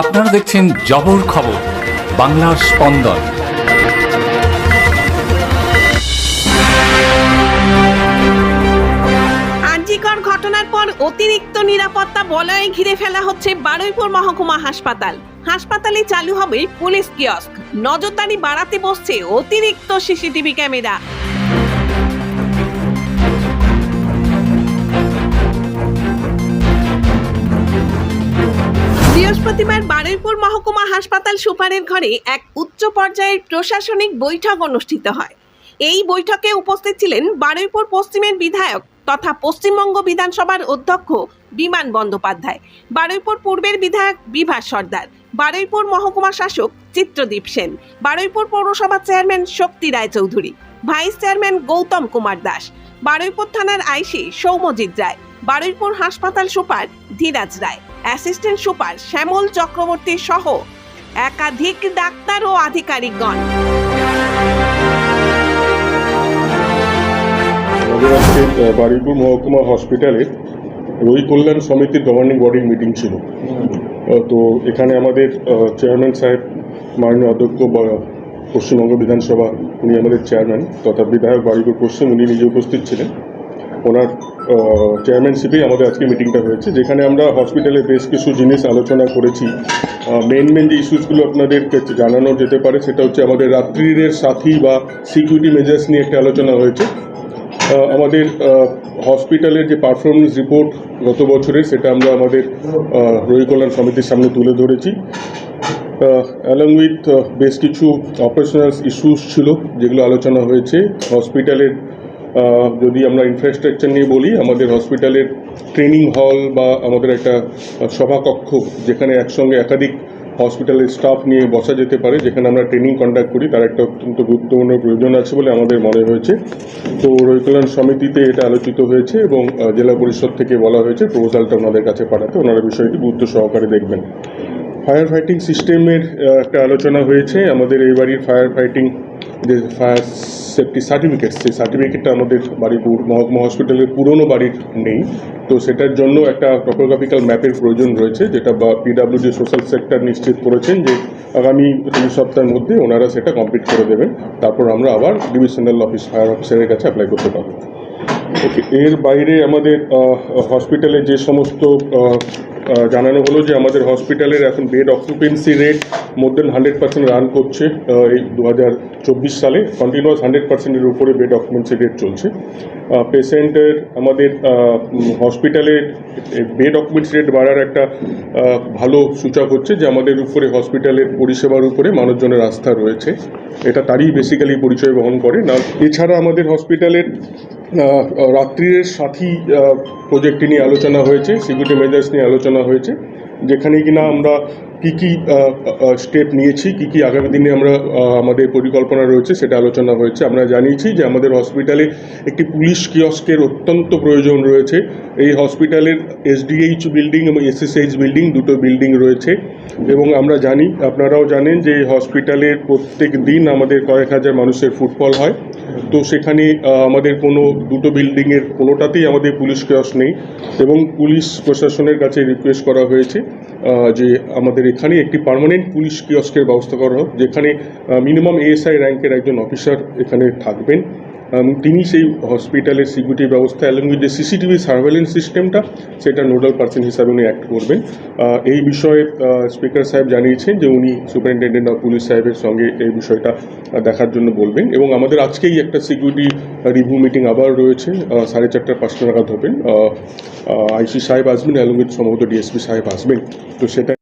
আপনারা দেখছেন জবর খবর, বাংলার স্পন্দন। আরজিকর ঘটনার পর অতিরিক্ত নিরাপত্তা বলয়ে ঘিরে ফেলা হচ্ছে বারুইপুর মহকুমা হাসপাতাল। হাসপাতালে চালু হবে পুলিশ কিয়স্ক। নজরদারি বাড়াতে বসছে অতিরিক্ত সিসিটিভি ক্যামেরা। বৃহস্পতিবার বারুইপুর মহকুমা হাসপাতাল সুপারের ঘরে এক উচ্চ পর্যায়ের প্রশাসনিক বৈঠক অনুষ্ঠিত হয়। এই বৈঠকে উপস্থিত ছিলেন বারুইপুর পশ্চিমের বিধায়ক তথা পশ্চিমবঙ্গ বিধানসভার অধ্যক্ষ বিমান বন্দ্যোপাধ্যায়, বারুইপুর পূর্বের বিধায়ক বিভাস সর্দার, বারুইপুর মহকুমা শাসক চিত্রদীপ সেন, বারুইপুর পৌরসভার chairman Shakti Raychaudhuri vice chairman Gautam Kumar Das, Baruipur থানার আইসি সৌমজিৎ রায়, বারুইপুর হাসপাতাল super Dhiraj Roy. Assistant super Shyamal Chakraborty সহ একাধিক ডাক্তার ও আধিকারিকগণ। বারুইপুর মহকুমা হসপিটালে রোগী কল্যাণ সমিতির গভর্নিং বডির মিটিং ছিল। তো এখানে আমাদের চেয়ারম্যান সাহেব, মাননীয় অধ্যক্ষ পশ্চিমবঙ্গ বিধানসভা, উনি আমাদের চেয়ারম্যান তথা বিধায়ক বারুইপুর পশ্চিম, উনি নিজে উপস্থিত ছিলেন। ওনার চেয়ারম্যানশিপে আমাদের আজকে মিটিংটা হয়েছে, যেখানে আমরা হসপিটালে বেশ কিছু জিনিস আলোচনা করেছি। মেন মেন যে ইস্যুসগুলো আপনাদের জানানো যেতে পারে, সেটা হচ্ছে আমাদের রাত্রিরের সাথী বা সিকিউরিটি মেজার্স নিয়ে একটা আলোচনা হয়েছে। আমাদের হসপিটালের যে পারফরমেন্স রিপোর্ট গত বছরের সেটা আমরা আমাদের রোগী কল্যাণ সমিতির সামনে তুলে ধরেছি। অ্যালং উইথ বেশ কিছু অপারেশনাল ইস্যুস ছিল, যেগুলো আলোচনা হয়েছে। হসপিটালের যদি আমরা ইনফ্রাস্ট্রাকচার নিয়ে বলি, আমাদের হসপিটালের ট্রেনিং হল বা আমাদের একটা সভাকক্ষ যেখানে একসঙ্গে একাধিক হসপিটালের স্টাফ নিয়ে বসা যেতে পারে, যেখানে আমরা ট্রেনিং কন্ডাক্ট করি, তার একটা অত্যন্ত গুরুত্বপূর্ণ প্রয়োজন আছে বলে আমাদের মনে হয়েছে। তো রৈকল্যাণ সমিতিতে এটা আলোচিত হয়েছে এবং জেলা পরিষদ থেকে বলা হয়েছে প্রপোজালটা ওনাদের কাছে পাঠাতে। ওনারা বিষয়টি গুরুত্ব সহকারে দেখবেন। ফায়ার ফাইটিং সিস্টেমের একটা আলোচনা হয়েছে। আমাদের এই বাড়ির ফায়ার ফাইটিং যে ফায়ার সেফটি সার্টিফিকেট সেই সার্টিফিকেটটা আমাদের বাড়িপুর মহকুমা হসপিটালের পুরনো বাড়ির নেই। তো সেটার জন্য একটা টপোগ্রাফিক্যাল ম্যাপের প্রয়োজন রয়েছে, যেটা পিডাব্লিউডি সোশ্যাল সেক্টর নিশ্চিত করেছেন যে আগামী দুই সপ্তাহের মধ্যে ওনারা সেটা কমপ্লিট করে দেবেন। তারপর আমরা আবার ডিভিশনাল অফিস ফায়ার অফিসারের কাছে অ্যাপ্লাই করতে পারব। ওকে এর বাইরে আমাদের হসপিটালে যে সমস্ত জানানো হলো যে আমাদের হসপিটালের এখন bed occupancy rate more than hundred percent run করছে এই দু হাজার চব্বিশ সালে কন্টিনিউয়াস হান্ড্রেড পার্সেন্টের উপরে বেড অকুপেন্সি রেট চলছে। পেশেন্টের আমাদের হসপিটালের বেড অকুপেন্সি রেট বাড়ার একটা ভালো সূচক হচ্ছে যে আমাদের উপরে হসপিটালের পরিষেবার উপরে মানুষজনের আস্থা রয়েছে। এটা তারই বেসিক্যালি পরিচয় বহন করে। না, এছাড়া আমাদের হসপিটালের আহ, রাত্রিরের সাথী প্রজেক্টটি নিয়ে আলোচনা হয়েছে সিকিউরিটি মেজার্স নিয়ে আলোচনা হয়েছে যেখানে কিনা আমরা কী কী স্টেপ নিয়েছি, কী কী আগামী দিনে আমরা আমাদের পরিকল্পনা রয়েছে সেটা আলোচনা হয়েছে। আমরা জানিয়েছি যে আমাদের হসপিটালে একটি পুলিশ কিয়স্কের অত্যন্ত প্রয়োজন রয়েছে। এই হসপিটালের এসডিএইচ বিল্ডিং এবং এসএসএইচ বিল্ডিং দুটো বিল্ডিং রয়েছে এবং আমরা জানি, আপনারাও জানেন যে এই হসপিটালের প্রত্যেক দিন আমাদের কয়েক হাজার মানুষের ফুটফল হয়। তো সেখানে আমাদের কোনো, দুটো বিল্ডিংয়ের কোনোটাতেই আমাদের পুলিশ কিয়স নেই এবং পুলিশ প্রশাসনের কাছে রিকোয়েস্ট করা হয়েছে। যে আমাদের এখানে একটি পারমানেন্ট পুলিশ কিয়স্কের ব্যবস্থা করা হোক, যেখানে মিনিমাম এএসআই র্যাঙ্কের একজন অফিসার এখানে থাকবেন। তিনি সেই হসপিটালের সিকিউরিটি ব্যবস্থা এবং যে সিসিটিভি সার্ভেলেন্স সিস্টেমটা সেটা নোডাল পার্সন হিসাবে উনি অ্যাক্ট করবেন। এই বিষয়ে স্পিকার সাহেব জানিয়েছেন যে উনি সুপারিনটেন্ডেন্ট অফ পুলিশ সাহেবের সঙ্গে এই বিষয়টা দেখার জন্য বলবেন এবং আমাদের আজকেই একটা সিকিউরিটি রিভিউ মিটিং আবার রয়েছে সাড়ে চারটা পাঁচটা নাগাদ হবেন আইসি সাহেব আসবেন অ্যালং উইথ সম্ভবত ডিএসপি সাহেব আসবেন। তো সেটা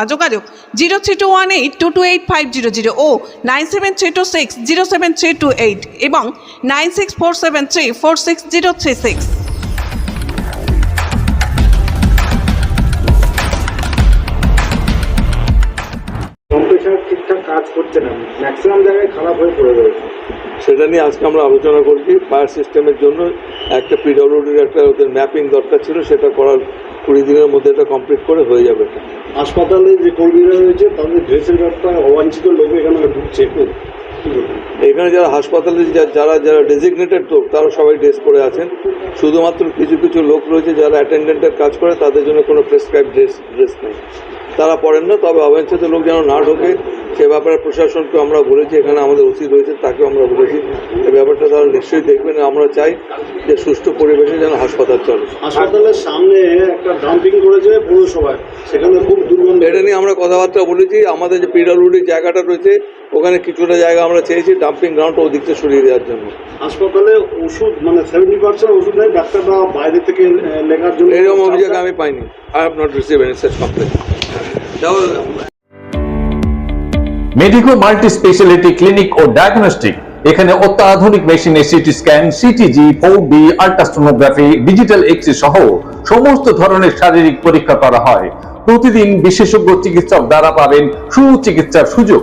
ঠিকানা যোগাযোগ zero three two one eight two two eight five zero zero ও nine seven three two six zero seven three two eight এবং nine six four seven three four six zero three six. ঠিকঠাক কাজ করছে না। Maximum জায়গায় খারাপ হয়ে পড়ে সেটা নিয়ে আজকে আমরা আলোচনা করছি। ফায়ার সিস্টেমের জন্য একটা পিডব্লিউডির একটা ওদের ম্যাপিং দরকার ছিল সেটা করার কুড়ি দিনের মধ্যে এটা কমপ্লিট করে হয়ে যাবে হাসপাতালে যে কর্মীরা রয়েছে, তাদের ড্রেসের ব্যাপারটা অবাঞ্ছিত লোক এখানে ঢুকছে? এখানে যারা হাসপাতালে যারা যারা ডেজিগনেটেড লোক তারা সবাই ড্রেস করে আছেন। শুধুমাত্র কিছু কিছু লোক রয়েছে যারা অ্যাটেন্ডেন্টের কাজ করে তাদের জন্য কোনো প্রেসক্রাইব ড্রেস ড্রেস নেই। তারা পড়েন না তবে অবাঞ্ছিত লোক যেন না ঢোকে সে ব্যাপারে প্রশাসনকে আমরা বলেছি এখানে আমাদের ওসি রয়েছে তাকেও আমরা বলেছি। এই ব্যাপারটা তারা নিশ্চয়ই দেখবেন আমরা চাই যে সুষ্ঠু পরিবেশে যেন হাসপাতাল চলে। হাসপাতালের সামনে একটা ডাম্পিং করেছে পৌরসভায় সেখানে খুব দুর্গন্ধ এটা নিয়ে আমরা কথাবার্তা বলেছি আমাদের যে পিডাব্লিউডির জায়গাটা রয়েছে ওখানে কিছুটা জায়গা আমরা চেয়েছি ডাম্পিং গ্রাউন্ডটা ওদিক থেকে সরিয়ে দেওয়ার জন্য। হাসপাতালে ওষুধ মানে সেভেন্টি পার্সেন্ট ওষুধ নেই ডাক্তাররা বাইরে থেকে লেখার জন্য এরকম অভিযোগ আমি পাইনি। I have not receive any such complain medico multi speciality clinic O diagnostic এখানে অত্যাধুনিক মেশিনে CT scan CTG four D ultrasonography digital x ray সহ সমস্ত ধরনের শারীরিক পরীক্ষা করা হয়। প্রতিদিন বিশেষজ্ঞ চিকিৎসক দ্বারা পাবেন সুচিকিৎসার সুযোগ।